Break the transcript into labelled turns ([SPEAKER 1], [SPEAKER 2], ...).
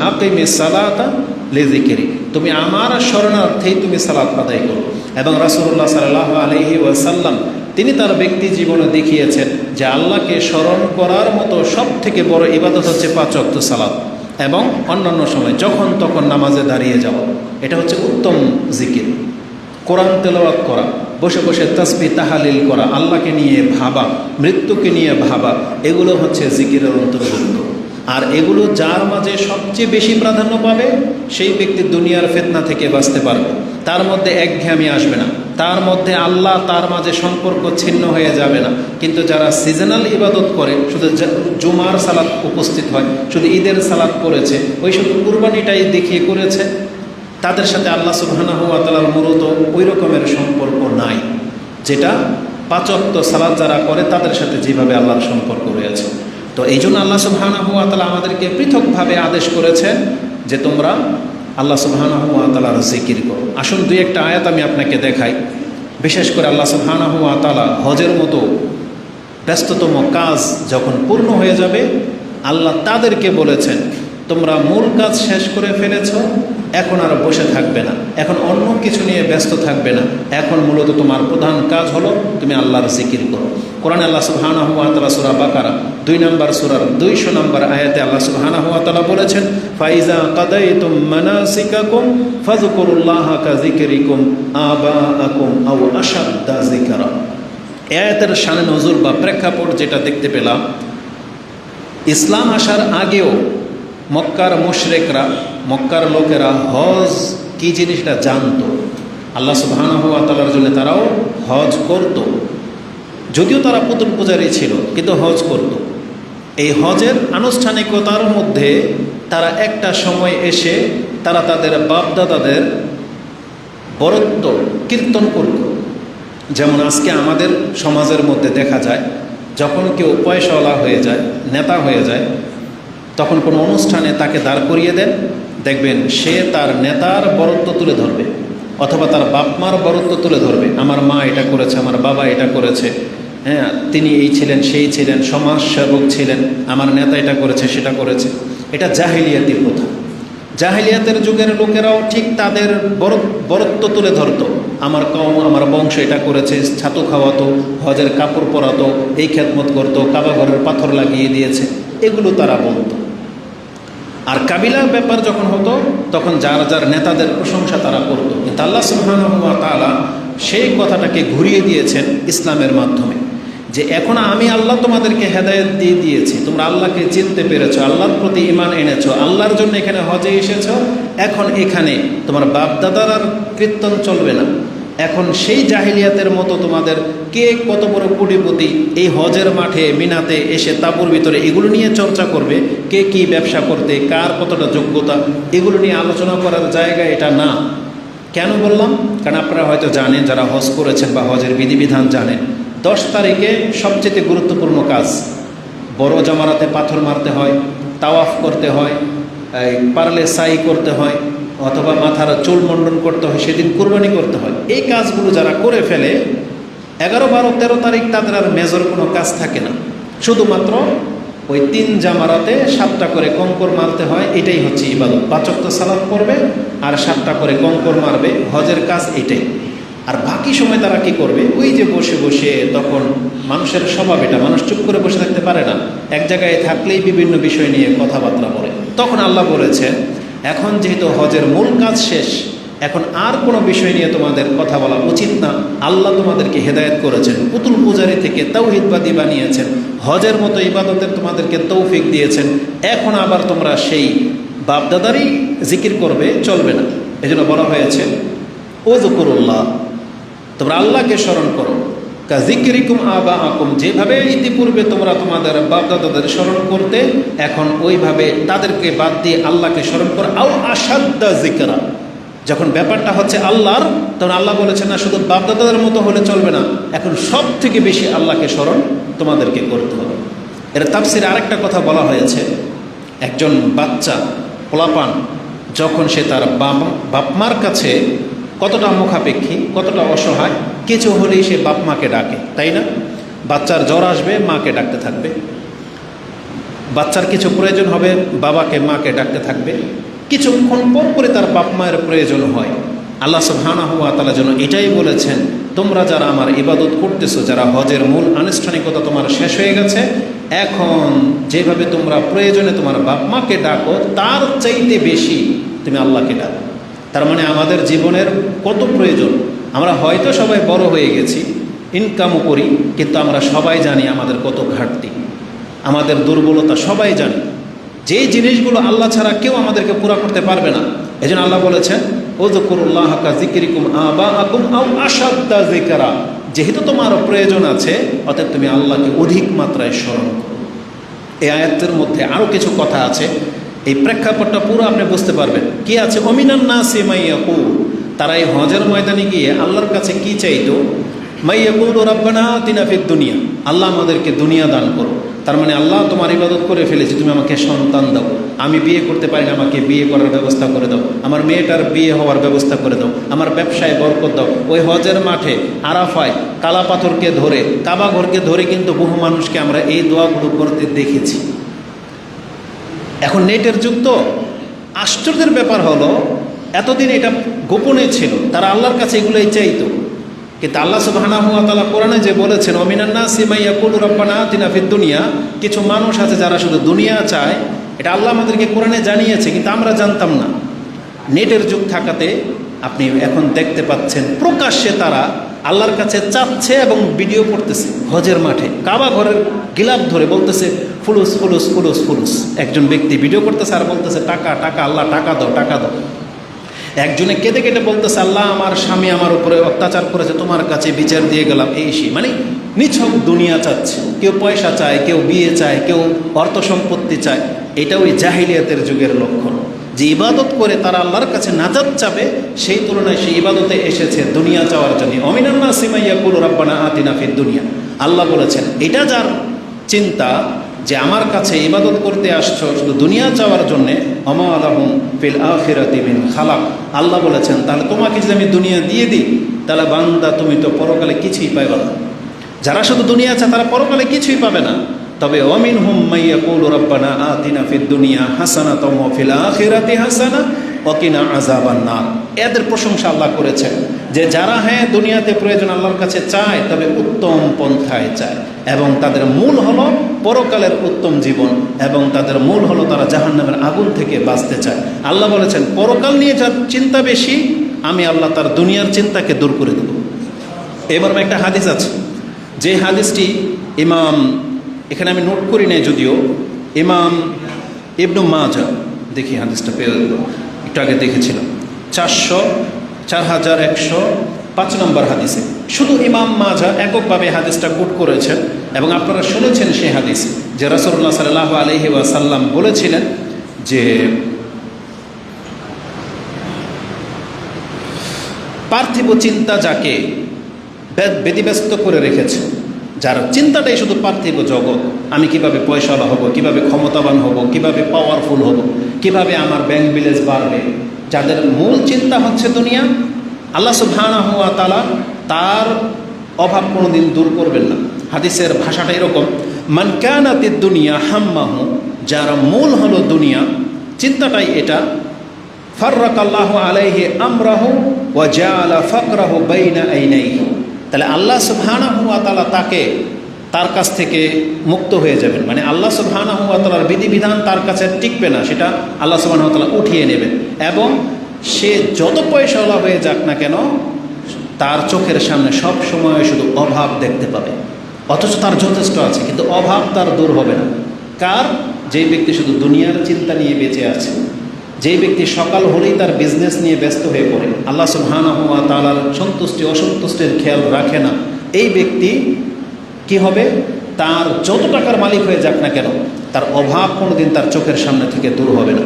[SPEAKER 1] আকিমে সালাতা লেজিকেরি তুমি আমার স্মরণার্থেই তুমি সালাত আদায় করো। এবং রাসুল্লাহ সাল্লাহ আলহি ওয়াসাল্লাম, তিনি তার ব্যক্তি জীবনে দেখিয়েছেন যে আল্লাহকে স্মরণ করার মতো সব থেকে বড় ইবাদত হচ্ছে পাঁচ অক্ত সালাত। এবং অন্যান্য সময় যখন তখন নামাজে দাঁড়িয়ে যাওয়া। এটা হচ্ছে উত্তম জিকির। কোরআন তেলাওয়াত করা, বসে বসে তসবি তাহালিল করা, আল্লাহকে নিয়ে ভাবা, মৃত্যুকে নিয়ে ভাবা, এগুলো হচ্ছে জিকিরের অন্তর্ভুক্ত। আর এগুলো যার মাঝে সবচেয়ে বেশি প্রাধান্য পাবে, সেই ব্যক্তি দুনিয়ার ফেতনা থেকে বাঁচতে পারবে। তার মধ্যে একঘেয়ামি আসবে না। তার মধ্যে আল্লাহ তার মাঝে সম্পর্ক ছিন্ন হয়ে যাবে না। কিন্তু যারা সিজনাল ইবাদত করে, শুধু জুমার সালাদ উপস্থিত হয়, শুধু ঈদের সালাদ করেছে ওই শুধু কুরবানিটাই দেখিয়ে করেছে, তাদের সাথে আল্লাহ সুবহানাহু ওয়া তাআলার মূলত ওই রকমের সম্পর্ক নাই। যেটা পাচক্ত সালাদ যারা করে, তাদের সাথে যেভাবে আল্লাহর সম্পর্ক রয়েছে। তো এই জন্য আল্লাহ তাআলা আমাদেরকে পৃথকভাবে আদেশ করেছেন যে তোমরা আল্লাহ তাআলার জিকির করো। আসুন দুই একটা আয়াত আমি আপনাকে দেখাই। বিশেষ করে আল্লাহ তালা হজের মতো ব্যস্ততম কাজ যখন পূর্ণ হয়ে যাবে, আল্লাহ তাদেরকে বলেছেন তোমরা মূল কাজ শেষ করে ফেলেছ, এখন আর বসে থাকবে না। এখন অন্য কিছু নিয়ে ব্যস্ত থাকবে না। এখন মূলত তোমার প্রধান কাজ হলো তুমি আল্লাহর জিকির করো। কোরআন আল্লাহ সুবহানা হুয়া তালা সুরা বাকারা, দুই নম্বর সুরার দুইশো নম্বর আয়াতে আল্লাহ সুবহানা হুয়া তালা বলেছেন, ফাইজা কাদাই তুম মানাসিকাকুম ফাজকুরুল্লাহ কা জিকিরিকুম আবা আকুম আউ আশাদ্দা জিকারা আয়াতের শানে নজর বা প্রেক্ষাপট যেটা দেখতে পেলাম, ইসলাম আসার আগেও মক্কার মুশরেকরা, মক্কার লোকেরা হজ কী জিনিসটা জানতো? আল্লাহ সুবাহানহুয়া তালার জন্য তারাও হজ করত। যদিও তারা পুতুল পূজারই ছিল, কিন্তু হজ করত। এই হজের আনুষ্ঠানিকতার মধ্যে তারা একটা সময় এসে তারা তাদের বাপদাদাদের বরত্ব কীর্তন করত। যেমন আজকে আমাদের সমাজের মধ্যে দেখা যায়, যখন কেউ পয়সাওয়ালা হয়ে যায়, নেতা হয়ে যায় তখন কোনো অনুষ্ঠানে তাকে দাঁড় করিয়ে দেন। দেখবেন সে তার নেতার বরত্ব তুলে ধরবে, অথবা তার বাপ মার বরত্ব তুলে ধরবে। আমার মা এটা করেছে, আমার বাবা এটা করেছে। হ্যাঁ তিনি এই ছিলেন, সেই ছিলেন সমাজ সেবক ছিলেন, আমার নেতা এটা করেছে, সেটা করেছে। এটা জাহিলিয়াতি প্রথা। জাহিলিয়াতের যুগের লোকেরাও ঠিক তাদের বর বরত্ব তুলে ধরতো। আমার কম আমার বংশ এটা করেছে, ছাতু খাওয়াতো, হজের কাপড় পরাতো, এই খেদমত করতো, কাবা ঘরের পাথর লাগিয়ে দিয়েছে। এগুলো তারা বলতো। আর কাবিলার ব্যাপার যখন হতো, তখন যার যার নেতাদের প্রশংসা তারা করতো। কিন্তু আল্লাহ সুবহানাহু তালা সেই কথাটাকে ঘুরিয়ে দিয়েছেন ইসলামের মাধ্যমে। যে এখন আমি আল্লাহ তোমাদেরকে হেদায়ত দিয়ে দিয়েছি, তোমরা আল্লাহকে চিনতে পেরেছ, আল্লাহর প্রতি ইমান এনেছো, আল্লাহর জন্য এখানে হজে এসেছ, এখন এখানে তোমার বাপদাদার আর কীর্তন চলবে না। এখন সেই জাহিলিয়াতের মতো তোমাদের কে কত বড় কোটিপতি এই হজের মাঠে, মিনাতে এসে তাপুর ভিতরে এগুলো নিয়ে চর্চা করবে? কে কি ব্যবসা করতে, কার কতটা যোগ্যতা? এগুলো নিয়ে আলোচনা করার জায়গা এটা না। কেন বললাম? কারণ আপনারা হয়তো জানেন, যারা হজ করেছেন বা হজের বিধিবিধান জানেন, দশ তারিখে সবচেয়ে গুরুত্বপূর্ণ কাজ, বড় জামারাতে পাথর মারতে হয়, তাওয়াফ করতে হয় পারলে সাই করতে হয় অথবা মাথার চুল মণ্ডন করতে হয়, সেদিন কোরবানি করতে হয়। এই কাজগুলো যারা করে ফেলে, এগারো, বারো, তেরো তারিখ তাদের আর মেজর কোনো কাজ থাকে না। শুধুমাত্র ওই তিন জামারাতে সাতটা করে কঙ্কর মারতে হয়, এটাই হচ্ছে ইবাদত। পাচক তো সালাদ করবে আর সাতটা করে কঙ্কর মারবে, হজের কাজ এটাই। আর বাকি সময় তারা কি করবে? ওই যে বসে বসে তখন মানুষের স্বভাব এটা, মানুষ চুপ করে বসে থাকতে পারে না। এক জায়গায় থাকলেই বিভিন্ন বিষয় নিয়ে কথাবার্তা বলে। তখন আল্লাহ বলেছেন এখন যেহেতু হজের মূল কাজ শেষ, এখন আর কোনো বিষয় নিয়ে তোমাদের কথা বলা উচিত না। আল্লাহ তোমাদেরকে হেদায়ত করেছেন, পুতুল পূজারি থেকে তৌহিদবাদী বানিয়েছেন, হজের মতো ইবাদতের তোমাদেরকে তৌফিক দিয়েছেন। এখন আবার তোমরা সেই বাপদাদারই জিকির করবে, চলবে না। এজন্য বলা হয়েছে ও জকুরুল্লাহ তোমরা আল্লাহকে স্মরণ করো। কা জিকিরিকুম আবা আকুম যেভাবে ইতিপূর্বে তোমরা তোমাদের বাপদাদাদের স্মরণ করতে, এখন ওইভাবে তাদেরকে বাদ দিয়ে আল্লাহকে স্মরণ করো। আও আসাদ্দা জিকরা যখন ব্যাপারটা হচ্ছে আল্লাহর, তখন আল্লাহ বলেছেন, না, শুধু বাপদাদাদের মতো হলে চলবে না, এখন সব থেকে বেশি আল্লাহকে স্মরণ তোমাদেরকে করতে হবে। এর তাপসির আরেকটা কথা বলা হয়েছে, একজন বাচ্চা, পোলাপান, যখন সে তার বাপ, বাপমার কাছে কতটা মুখাপেক্ষী, কতটা অসহায় কিছু হলেই সে বাপ মাকে ডাকে, তাই না? বাচ্চার জ্বর আসবে, মাকে ডাকতে থাকবে। বাচ্চার কিছু প্রয়োজন হবে, বাবাকে, মাকে ডাকতে থাকবে। কিছুক্ষণ পর করে তার বাপ মায়ের প্রয়োজন হয়। আল্লাহ সুবহানা হুয়া তালা যেন এটাই বলেছেন, তোমরা যারা আমার ইবাদত করতেছো, যারা হজের মূল আনুষ্ঠানিকতা তোমার শেষ হয়ে গেছে, এখন যেভাবে তোমরা প্রয়োজনে তোমার বাপ মাকে ডাকো, তার চাইতে বেশি তুমি আল্লাহকে ডাকো। তার মানে আমাদের জীবনের কত প্রয়োজন? আমরা হয়তো সবাই বড় হয়ে গেছি ইনকামও করি কিন্তু আমরা সবাই জানি আমাদের কত ঘাটতি। আমাদের দুর্বলতা সবাই জানি। যে জিনিসগুলো আল্লাহ ছাড়া কেউ আমাদেরকে পুরা করতে পারবে না। এই জন্য আল্লাহ বলেছেন ও জকুরুল্লাহ জিকিরিকুম আবা আকুম আও আসাদ্দা জিকারা যেহেতু তোমার প্রয়োজন আছে, অতএব তুমি আল্লাহকে অধিক মাত্রায় স্মরণ করো। এই আয়াতের মধ্যে আরও কিছু কথা আছে। এই প্রেক্ষাপটটা পুরো আপনি বুঝতে পারবেন। কি আছে? অমিনান না সিমাইয়াকু তারা এই হজের ময়দানে গিয়ে আল্লাহর কাছে কি চাইতো? মাইয়াকুল রাব্বানা তিনাফিক দুনিয়া। আল্লাহ আমাদেরকে দুনিয়া দান করো। তার মানে আল্লাহ তোমার ইবাদত করে ফেলেছি, তুমি আমাকে সন্তান দাও। আমি বিয়ে করতে পারি না, আমাকে বিয়ে করার ব্যবস্থা করে দাও। আমার মেয়েটার বিয়ে হওয়ার ব্যবস্থা করে দাও। আমার ব্যবসায় বরকত দাও। ওই হজের মাঠে আরাফায় কালা পাথরকে ধরে, কাবা ঘরকে ধরে কিন্তু বহু মানুষকে আমরা এই দোয়াগুলো করতে দেখেছি। এখন নেটের যুগ তো। আশ্চর্যের ব্যাপার হলো এতদিন এটা গোপনে ছিল, তারা আল্লাহর কাছে এগুলোই চাইতো। কিন্তু আল্লাহ সুবাহানা হুয়া তালা কোরআনে যে বলেছেন অমিনান্না সিমাইয়া কুল রব্বানা তিনাফিদ দুনিয়া কিছু মানুষ আছে যারা শুধু দুনিয়া চায়, এটা আল্লাহ আমাদেরকে কোরআনে জানিয়েছে, কিন্তু আমরা জানতাম না। নেটের যুগ থাকাতে আপনি এখন দেখতে পাচ্ছেন, প্রকাশ্যে তারা আল্লাহর কাছে চাচ্ছে এবং ভিডিও করতেছে হজের মাঠে। কাবা ঘরের গিলাপ ধরে বলতেছে, ফুলুস ফুলুস ফুলুস ফুলুস। একজন ব্যক্তি ভিডিও করতেছে আর বলতেছে, টাকা টাকা, আল্লাহ, টাকা দাও টাকা দাও। একজনে কেঁদে কেটে বলতেছে, আল্লাহ, আমার স্বামী আমার উপরে অত্যাচার করেছে, তোমার কাছে বিচার দিয়ে গেলাম। এই সেই মানে নিছক দুনিয়া চাচ্ছে। কেউ পয়সা চায়, কেউ বিয়ে চায়, কেউ অর্থ সম্পত্তি চায়। এটা ওই জাহিলিয়াতের যুগের লক্ষণ। যে ইবাদত করে তারা আল্লাহর কাছে নাজাত চাবে, সেই তুলনায় সেই ইবাদতে এসেছে দুনিয়া চাওয়ার জন্য। অমিনান্না সিমাইয়া কুল রাব্বানা আতিনা ফিদ দুনিয়া। আল্লাহ বলেছেন, এটা যার চিন্তা যে আমার কাছে ইবাদত করতে আসছ শুধু দুনিয়া চাওয়ার জন্যে অমা আলহম ফিল আফিরা দিবিন খালাক। আল্লাহ বলেছেন, তাহলে তোমাকে যদি আমি দুনিয়া দিয়ে দিই, তাহলে বান্দা তুমি তো পরকালে কিছুই পাইবে না। যারা শুধু দুনিয়া আছে, তারা পরকালে কিছুই পাবে না। তবে অমিন হুম মাইয়া কৌল রব্বানা আতিনা ফির দুনিয়া হাসানা তম ফিল আখিরাতি হাসানা অকিনা আজাবান না এদের প্রশংসা আল্লাহ করেছেন যে যারা হ্যাঁ দুনিয়াতে প্রয়োজন আল্লাহর কাছে চায়, তবে উত্তম পন্থায় চায়। এবং তাদের মূল হলো পরকালের উত্তম জীবন, এবং তাদের মূল হলো তারা জাহান্নামের আগুন থেকে বাঁচতে চায়। আল্লাহ বলেছেন, পরকাল নিয়ে যার চিন্তা বেশি, আমি আল্লাহ তার দুনিয়ার চিন্তাকে দূর করে দেব। এবার একটা হাদিস আছে। যে হাদিসটি ইমাম, এখানে আমি নোট করি নাই যদিও, ইমাম ইবনু মাজা দেখি হাদিসটা পেয়ে একটু আগে দেখেছিলাম। চারশো চার হাজার একশো পাঁচ নম্বর হাদিসে। শুধু ইমাম মাজা এককভাবে হাদিসটা কোট করেছেন এবং আপনারা শুনেছেন সেই হাদিস যে রসল্লাহ সাল্লাহ আলহি ওয়াসাল্লাম বলেছিলেন যে পার্থিব চিন্তা যাকে ব্যতিব্যস্ত করে রেখেছে, যার চিন্তাটাই শুধু পার্থিব জগৎ, আমি কীভাবে পয়সাওয়ালা হব, কীভাবে ক্ষমতাবান হব, কীভাবে পাওয়ারফুল হব কীভাবে আমার ব্যাংক ব্যালেন্স বাড়বে? যাদের মূল চিন্তা হচ্ছে দুনিয়া, আল্লাহ সুবহানা হুয়া তালা তার অভাব কোনোদিন দূর করবেন না। হাদিসের ভাষাটা এরকম মানকানাতির দুনিয়া হাম্মাহু যার মূল হলো দুনিয়া, চিন্তাটাই এটা ফার্রাক আল্লাহ আলাইহি আমরাহু ওয়া জাআলা ফাকরাহু বাইনা আইনাইহি তাহলে আল্লাহ সুবহানা হুয়া তালা তাকে তার কাছ থেকে মুক্ত হয়ে যাবেন। মানে আল্লাহ সুবহানা হুয়া তালার বিধিবিধান তার কাছে টিকবে না, সেটা আল্লাহ তালা উঠিয়ে নেবেন। এবং সে যত পয়সাওয়ালা হয়ে যাক না কেন, তার চোখের সামনে সব সময় শুধু অভাব দেখতে পাবে। অথচ তার যথেষ্ট আছে, কিন্তু অভাব তার দূর হবে না। কার? যেই ব্যক্তি শুধু দুনিয়ার চিন্তা নিয়ে বেঁচে আছে, যেই ব্যক্তি সকাল হলেই তার বিজনেস নিয়ে ব্যস্ত হয়ে পড়ে, আল্লাহ সুবহানা হুয়া তালার সন্তুষ্টি, অসন্তুষ্টির খেয়াল রাখে না। এই ব্যক্তি কি হবে? তার যত টাকার মালিক হয়ে যাক না কেন, তার অভাব কোনোদিন তার চোখের সামনে থেকে দূর হবে না।